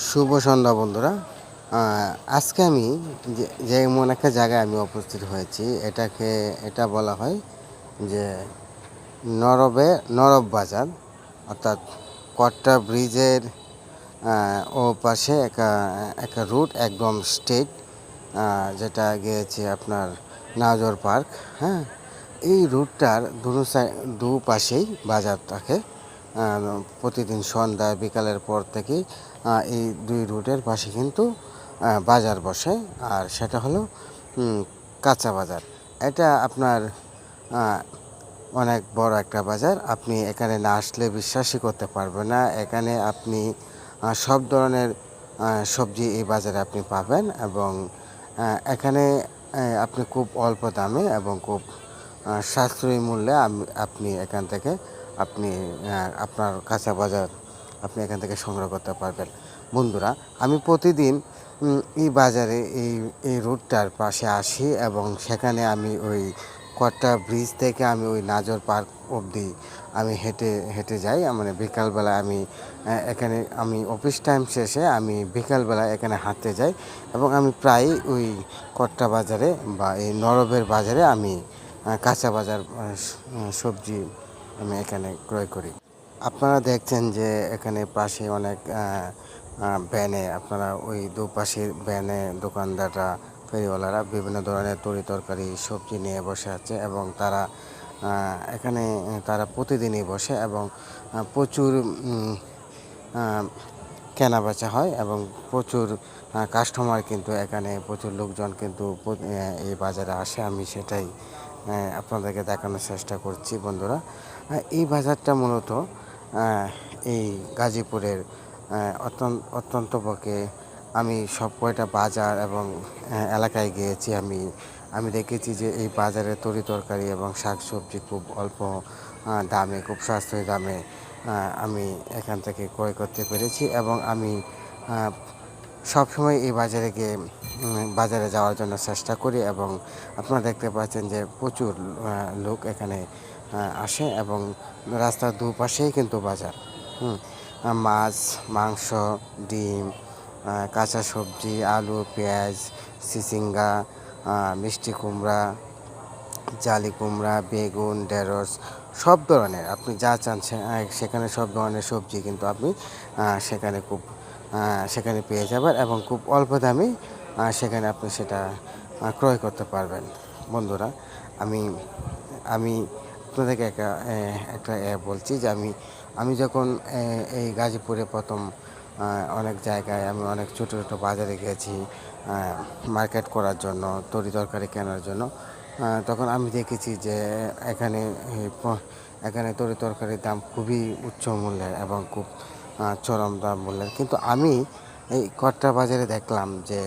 শুভ সন্ধ্যা বন্ধুরা। আজকে আমি যে এমন একটা জায়গায় আমি উপস্থিত হয়েছি এটাকে এটা বলা হয় যে নরবে নরব বাজার অর্থাৎ কট্টা ব্রিজের ও পাশে একটা একটা রুট একদম স্টেট যেটা গিয়েছে আপনার নাজর পার্ক হ্যাঁ? এই রুটটার দু সাই- দু পাশেই বাজার থাকে প্রতিদিন সন্ধ্যা বিকালের পর আহ, এই দুই রুটের পাশে কিন্তু বাজার বসে। আর সেটা হলো কাঁচা বাজার। এটা আপনার অনেক বড় একটা বাজার। আপনি এখানে না আসলে বিশ্বাসই করতে পারবেন না। এখানে আপনি সব ধরনের সবজি এই বাজারে আপনি পাবেন এবং এখানে আপনি খুব অল্প দামে এবং খুব সাশ্রয়ী মূল্যে আপনি এখান থেকে আপনি আপনার কাঁচা বাজার আপনি এখান থেকে সংগ্রহ করতে পারবেন। বন্ধুরা, আমি প্রতিদিন এই বাজারে এই এই রুটটার পাশে আসি এবং সেখানে আমি ওই কট্টা ব্রিজ থেকে আমি ওই নাজর পার্ক অবধি আমি হেঁটে হেঁটে যাই। মানে বিকালবেলা আমি এখানে আমি অফিস টাইম শেষে আমি বিকালবেলা এখানে হাঁটতে যাই এবং আমি প্রায় ওই কট্টা বাজারে বা এই নরবের বাজারে আমি কাঁচা বাজার সবজি আমি এখানে ক্রয় করি। আপনারা দেখছেন যে এখানে পাশে অনেক ভ্যানে আপনারা ওই দুপাশের ভ্যানে দোকানদাররা, ফেরিওয়ালারা বিভিন্ন ধরনের তরি তরকারি, সবজি নিয়ে বসে আছে এবং তারা এখানে তারা প্রতিদিনই বসে এবং প্রচুর কেনা বেচা হয় এবং প্রচুর কাস্টমার কিন্তু এখানে, প্রচুর লোকজন কিন্তু এই বাজারে আসে। আমি সেটাই আপনাদেরকে দেখানোর চেষ্টা করছি বন্ধুরা। এই বাজারটা মূলত এই গাজীপুরের অত্যন্ত অত্যন্ত পক্ষে আমি সব কয়টা বাজার এবং এলাকায় গিয়েছি আমি। আমি দেখেছি যে এই বাজারে তরি তরকারি এবং শাক সবজি খুব অল্প দামে, খুব সাশ্রয়ী দামে আমি এখান থেকে ক্রয় করতে পেরেছি এবং আমি সবসময় এই বাজারে গিয়ে বাজারে যাওয়ার জন্য চেষ্টা করি এবং আপনারা দেখতে পাচ্ছেন যে প্রচুর লোক এখানে আসে এবং রাস্তার দুপাশেই কিন্তু বাজার। হুম মাছ মাংস ডিম কাঁচা সবজি আলু পেঁয়াজ আহ, মিষ্টি কুমড়া জালি কুমড়া বেগুন ঢেঁড়স সব ধরনের। আপনি যা চান সেখানে সব ধরনের সবজি কিন্তু আপনি সেখানে খুব সেখানে পেয়ে যাবেন এবং খুব অল্প দামে সেখানে আপনি সেটা ক্রয় করতে পারবেন। বন্ধুরা আমি আমি আপনাদেরকে একটা একটা বলছি যে আমি আমি যখন এই গাজীপুরে প্রথম অনেক জায়গায় আমি অনেক ছোটো ছোটো বাজারে গেছি মার্কেট করার জন্য, তরি তরকারি কেনার জন্য তখন আমি দেখেছি যে এখানে এখানে তরি তরকারির দাম খুবই উচ্চ মূল্যের এবং খুব চরম দাম মূল্যের। কিন্তু আমি এই কট্টা বাজারে দেখলাম যে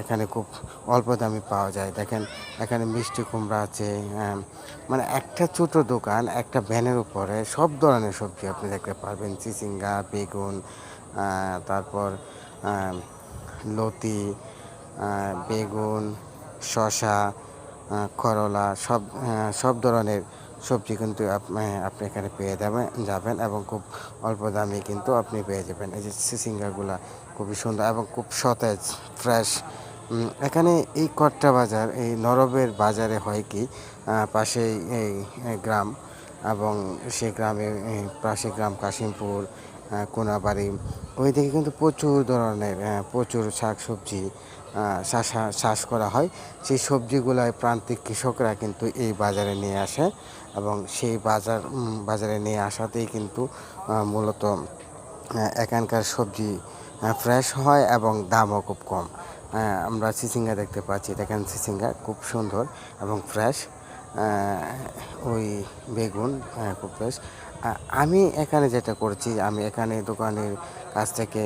এখানে খুব অল্প দামে পাওয়া যায়। দেখেন এখানে মিষ্টি কুমড়া আছে মানে একটা ছোটো দোকান একটা ভ্যানের উপরে সব ধরনের সবজি আপনি দেখতে পারবেন। চিচিঙ্গা বেগুন তারপর লতি বেগুন আহ, করলা সব সব ধরনের সবজি কিন্তু আপ- আপনি এখানে পেয়ে যাবেন যাবেন এবং খুব অল্প দামে কিন্তু আপনি পেয়ে যাবেন। এই যে সিসিঙ্গাগুলা খুবই সুন্দর এবং খুব সতেজ ফ্রেশ এখানে এই কট্টা বাজার, এই নরবের বাজারে হয় কি পাশেই এই গ্রাম এবং সে গ্রামে পাশে গ্রাম কাশিমপুর কোনাবাড়ি। ওইদিকে কিন্তু প্রচুর ধরনের প্রচুর শাক সবজি চাষ করা হয়। সেই সবজিগুলাই প্রান্তিক কৃষকরা কিন্তু এই বাজারে নিয়ে আসে এবং সেই বাজার বাজারে নিয়ে আসাতেই কিন্তু মূলত এখানকার সবজি ফ্রেশ হয় এবং দামও খুব কম। আমরা চিচিঙ্গা দেখতে পাচ্ছি। দেখেন চিচিঙ্গা খুব সুন্দর এবং ফ্রেশ ওই বেগুন আহ, খুব ফ্রেশ আমি এখানে যেটা করছি আমি এখানে দোকানের কাছ থেকে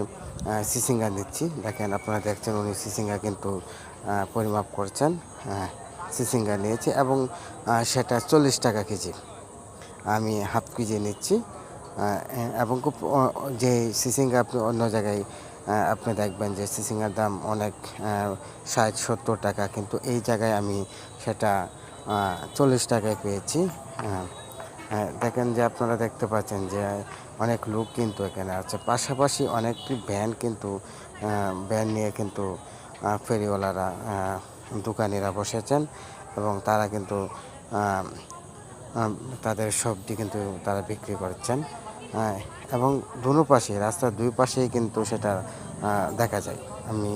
চিচিঙ্গা নিচ্ছি। দেখেন আপনারা দেখছেন উনি চিচিঙ্গা কিন্তু পরিমাপ করছেন। হ্যাঁ চিচিঙ্গা নিয়েছি এবং সেটা চল্লিশ টাকা কেজি। আমি হাফ কেজি নিচ্ছি। এবং খুব যে সিসিঙ্গা আপনি অন্য জায়গায় আপনি দেখবেন যে সিসিঙ্গার দাম অনেক ষাট, সত্তর টাকা, কিন্তু এই জায়গায় আমি সেটা চল্লিশ টাকায় পেয়েছি। হ্যাঁ দেখেন যে আপনারা দেখতে পাচ্ছেন যে অনেক লোক কিন্তু এখানে আছে। পাশাপাশি অনেকটি ভ্যান কিন্তু ভ্যান নিয়ে কিন্তু ফেরিওয়ালারা দোকানিরা বসেছেন এবং তারা কিন্তু তাদের সবজি কিন্তু তারা বিক্রি করছেন। এবং দুনো পাশে রাস্তার দুই পাশেই কিন্তু সেটা দেখা যায়। আমি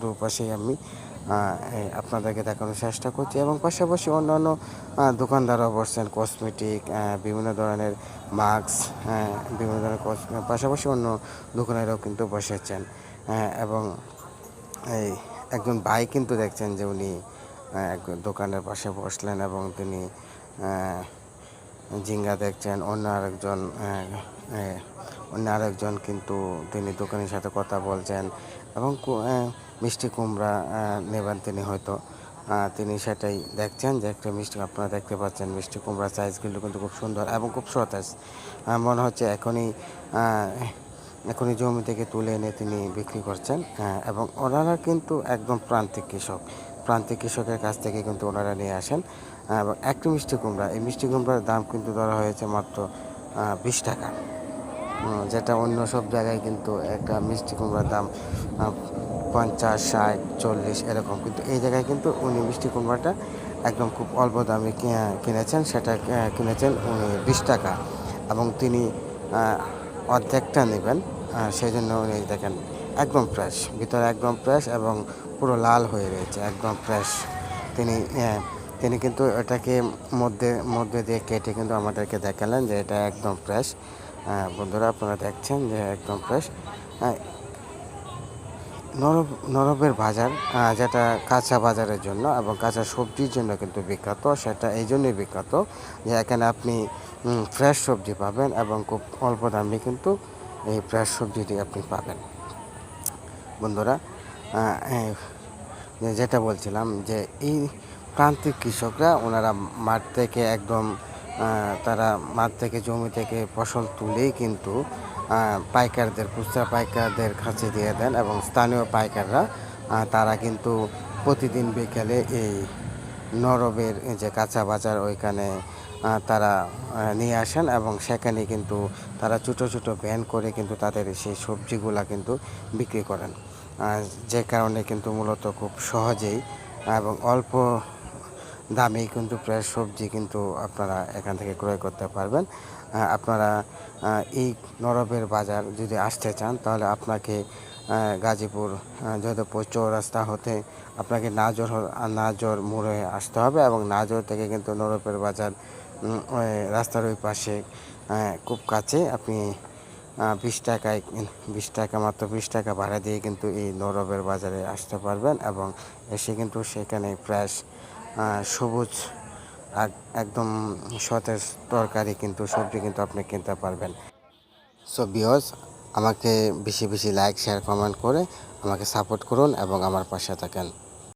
দুপাশেই আমি আপনাদেরকে দেখানোর চেষ্টা করছি এবং পাশাপাশি অন্যান্য দোকানদারও বসছেন কসমেটিক বিভিন্ন ধরনের মাস্ক বিভিন্ন ধরনের পাশাপাশি অন্য দোকানেরাও কিন্তু বসেছেন। এবং এই একজন ভাই কিন্তু দেখছেন যে উনি এক দোকানের পাশে বসলেন এবং তিনি ঝিঙ্গা দেখছেন, অন্য আরেকজন অন্য আরেকজন কিন্তু তিনি দোকানের সাথে কথা বলছেন এবং মিষ্টি কুমড়া নেবেন তিনি হয়তো। তিনি সেটাই দেখছেন যে একটা মিষ্টি, আপনারা দেখতে পাচ্ছেন মিষ্টি কুমড়া সাইজগুলো কিন্তু খুব সুন্দর এবং খুব সতেজ। মনে হচ্ছে এখনই এখনই জমি থেকে তুলে এনে তিনি বিক্রি করছেন এবং ওনারা কিন্তু একদম প্রান্তিক কৃষক। প্রান্তিক কৃষকের কাছ থেকে কিন্তু ওনারা নিয়ে আসেন। এবং একটি মিষ্টি কুমড়া। এই মিষ্টি কুমড়ার দাম কিন্তু ধরা হয়েছে মাত্র বিশ টাকা। যেটা অন্য সব জায়গায় কিন্তু একটা মিষ্টি কুমড়ার দাম পঞ্চাশ, ষাট, চল্লিশ এরকম। কিন্তু এই জায়গায় কিন্তু উনি মিষ্টি কুমড়াটা একদম খুব অল্প দামে কিনেছেন। সেটা কিনেছেন উনি বিশ টাকা। এবং তিনি অর্ধেকটা নেবেন। সেই জন্য উনি দেখেন একদম ফ্রেশ ভিতরে একদম ফ্রেশ এবং পুরো লাল হয়ে রয়েছে একদম ফ্রেশ তিনি আহ, তিনি কিন্তু এটাকে মধ্যে মধ্যে দিয়ে কেটে কিন্তু আমাদেরকে দেখালেন যে এটা একদম ফ্রেশ বন্ধুরা আপনারা দেখছেন যে একদম ফ্রেশ নরব নরবের বাজার যেটা কাঁচা বাজারের জন্য এবং কাঁচা সবজির জন্য কিন্তু বিখ্যাত সেটা এই জন্যই বিখ্যাত যে এখানে আপনি ফ্রেশ সবজি পাবেন এবং খুব অল্প দামে কিন্তু এই ফ্রেশ সবজিটি আপনি পাবেন। বন্ধুরা যেটা বলছিলাম যে এই প্রান্তিক কৃষকরা ওনারা মাঠ থেকে একদম তারা মাঠ থেকে জমি থেকে ফসল তুলেই কিন্তু পাইকারদের, খুচরা পাইকারদের কাছে দিয়ে দেন এবং স্থানীয় পাইকাররা তারা কিন্তু প্রতিদিন বিকেলে এই নরবের যে কাঁচা বাজার ওইখানে তারা নিয়ে আসেন এবং সেখানে কিন্তু তারা ছোটো ছোটো ভ্যান করে কিন্তু তাদের সেই সবজিগুলা কিন্তু বিক্রি করেন। যে কারণে কিন্তু মূলত খুব সহজেই এবং অল্প দামেই কিন্তু প্রায় সবজি কিন্তু আপনারা এখান থেকে ক্রয় করতে পারবেন। আপনারা এই নরবের বাজার যদি আসতে চান, তাহলে আপনাকে গাজীপুর যোধপুর চৌরাস্তা হতে আপনাকে নাজর নাজর মোড়ে আসতে হবে এবং নাজর থেকে কিন্তু নরবের বাজার রাস্তার ওই পাশে খুব কাছে আপনি বিশ টাকায়, বিশ টাকা মাত্র বিশ টাকা ভাড়া দিয়ে কিন্তু এই নরবের বাজারে আসতে পারবেন এবং এসে কিন্তু সেখানে ফ্রেশ সবুজ একদম সতেজ তরকারি কিন্তু, সবজি কিন্তু আপনি কিনতে পারবেন। সো বিয়স আমাকে বেশি বেশি লাইক শেয়ার কমেন্ট করে আমাকে সাপোর্ট করুন এবং আমার পাশে থাকেন।